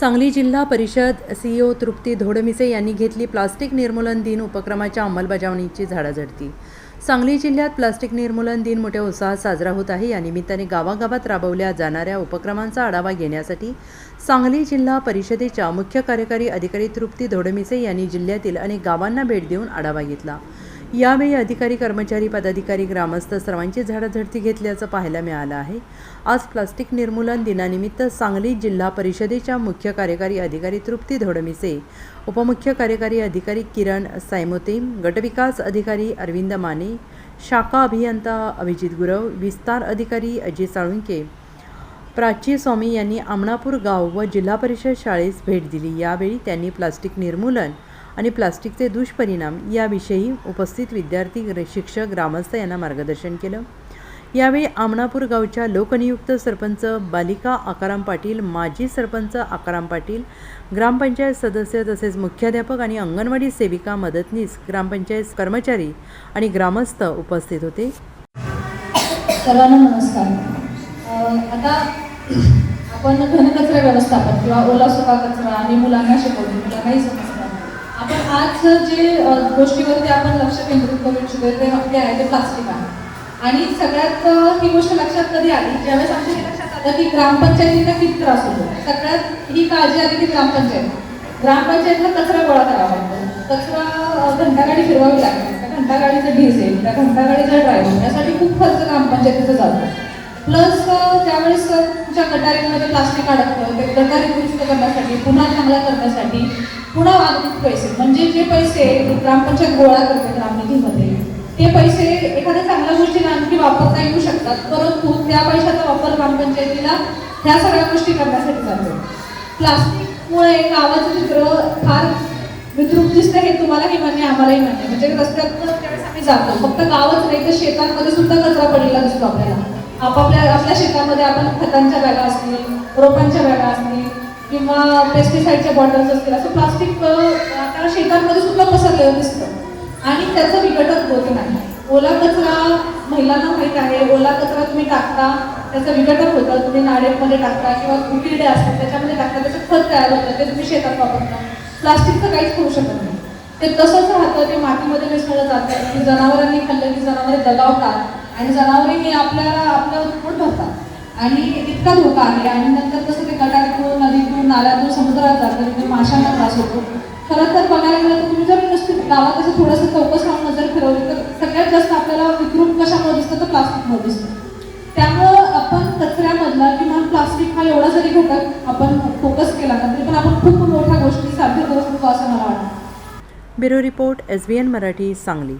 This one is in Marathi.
सांगली जिल्हा परिषद सीईओ तृप्ती धोडमिसे यांनी घेतली प्लास्टिक निर्मूलन दिन उपक्रमाच्या अंमलबजावणीची झाडाझडती. सांगली जिल्ह्यात प्लास्टिक निर्मूलन दिन मोठ्या उत्साहात साजरा होत आहे. या निमित्ताने गावागावात राबवल्या जाणाऱ्या उपक्रमांचा आढावा घेण्यासाठी सांगली जिल्हा परिषदेच्या मुख्य कार्यकारी अधिकारी तृप्ती धोडमिसे यांनी जिल्ह्यातील अनेक गावांना भेट देऊन आढावा घेतला. यावेळी अधिकारी कर्मचारी पदाधिकारी ग्रामस्थ सर्वांची झाडाझडती घेतल्याचं पाहायला मिळालं आहे. आज प्लास्टिक निर्मूलन दिनानिमित्त सांगली जिल्हा परिषदेच्या मुख्य कार्यकारी अधिकारी तृप्ती धोडमिसे उपमुख्य कार्यकारी अधिकारी किरण सायमोते गटविकास अधिकारी अरविंद माने शाखा अभियंता अभिजित गुरव विस्तार अधिकारी अजय साळुंके प्राची स्वामी यांनी आमणापूर गाव व जिल्हा परिषद शाळेस भेट दिली. यावेळी त्यांनी प्लास्टिक निर्मूलन आणि प्लास्टिकचे दुष्परिणाम याविषयी उपस्थित विद्यार्थी शिक्षक ग्रामस्थ यांना मार्गदर्शन केलं. यावेळी आमणापूर गावच्या लोकनियुक्त सरपंच बालिका आकाराम पाटील माजी सरपंच आकाराम पाटील ग्रामपंचायत सदस्य तसेच मुख्याध्यापक आणि अंगणवाडी सेविका मदतनीस ग्रामपंचायत कर्मचारी आणि ग्रामस्थ उपस्थित होते. सर्वांना नमस्कार. आता आपण घनकचरा व्यवस्थापन किंवा ओला सुका कचरा आणि मुलांना शिकवणे मुलांनाही समजतं. आपण आज जे गोष्टीवरती आपण लक्ष केंद्रित करू इच्छितो ते नक्की आहे ते प्लास्टिक आहे. आणि सगळ्यात ही गोष्ट लक्षात कधी आली? ज्यावेळेस आमच्या लक्षात आलं की ग्रामपंचायतीला किती त्रास होतो सगळ्यात ही काळजी आली की ग्रामपंचायत. ग्रामपंचायतला कचरा गोळा करावा लागतो. कचरा घंटागाडी फिरवावी लागते. त्या घंटागाडीचं डिझेल त्या घंटागाडीचं ड्रायव्हर यासाठी खूप खर्च ग्रामपंचायतीचा जातो. प्लस त्यावेळेस तुमच्या गटारीमध्ये प्लास्टिक अडकतं. ते गटारी दुरुस्त करण्यासाठी पुन्हा चांगला करण्यासाठी पुन्हा वागणूक पैसे. म्हणजे जे पैसे ग्रामपंचायत गोळा करते ग्रामनिधीमध्ये ते पैसे एखाद्या चांगल्या गोष्टीला आणखी वापरता येऊ शकतात. परंतु त्या पैशाचा वापर ग्रामपंचायतीला ह्या सगळ्या गोष्टी करण्यासाठी जातो. प्लास्टिकमुळे गावाचं चित्र फार विद्रुप दिसतं हे तुम्हालाही मान्य आम्हालाही मान्य म्हणजे रस्त्यात त्यावेळेस आम्ही जातो. फक्त गावच नाही तर शेतांमध्ये सुद्धा कचरा पडलेला दिसतो आपल्याला. आपापल्या आपल्या शेतामध्ये आपण खतांच्या बॅगा असतील रोपांच्या बॅगा असतील किंवा पेस्टिसाईडच्या बॉटल्स असतील असं प्लास्टिक आता शेतांमध्ये सुद्धा पसरलेलं दिसतं. आणि त्याचं विघटन होत नाही. ओला कचरा महिलांना माहीत आहे. ओला कचरा तुम्ही टाकता त्याचं विघटन होतं. तुम्ही नाडेमध्ये टाकता किंवा कुकिरडे असतात त्याच्यामध्ये टाकता. त्याचं खत तयार होतं. ते तुम्ही शेतात वापरता. प्लास्टिकचं काहीच करू शकत नाही. ते तसंच राहतं. ते मातीमध्ये मिसळलं जातं. की जनावरांनी खाल्लं की जनावरे दगावतात. आणि जनावरे हे आपल्या आपलं पोट भरतात आणि इतका धोका आहे. आणि नंतर कसं ते गटारीतून नदीतून नाल्यातून समुद्रात जातं तिथे माशांना त्रास होतो. खरं तर बघायला गेलं तर तुम्ही जर नुसती गावात असं थोडंसं चौकस राहून नजर फिरवली तर सगळ्यात जास्त आपल्याला विकृप कशामुळे दिसतं? तर प्लास्टिकमुळे दिसतं. त्यामुळं आपण कचऱ्यामधला किंवा प्लास्टिक हा एवढा जरी घटक आपण फोकस केला ना तरी पण आपण खूप मोठ्या गोष्टी साध्य करू शकतो असं मला वाटतं. Bureau report S B N Marathi Sangli.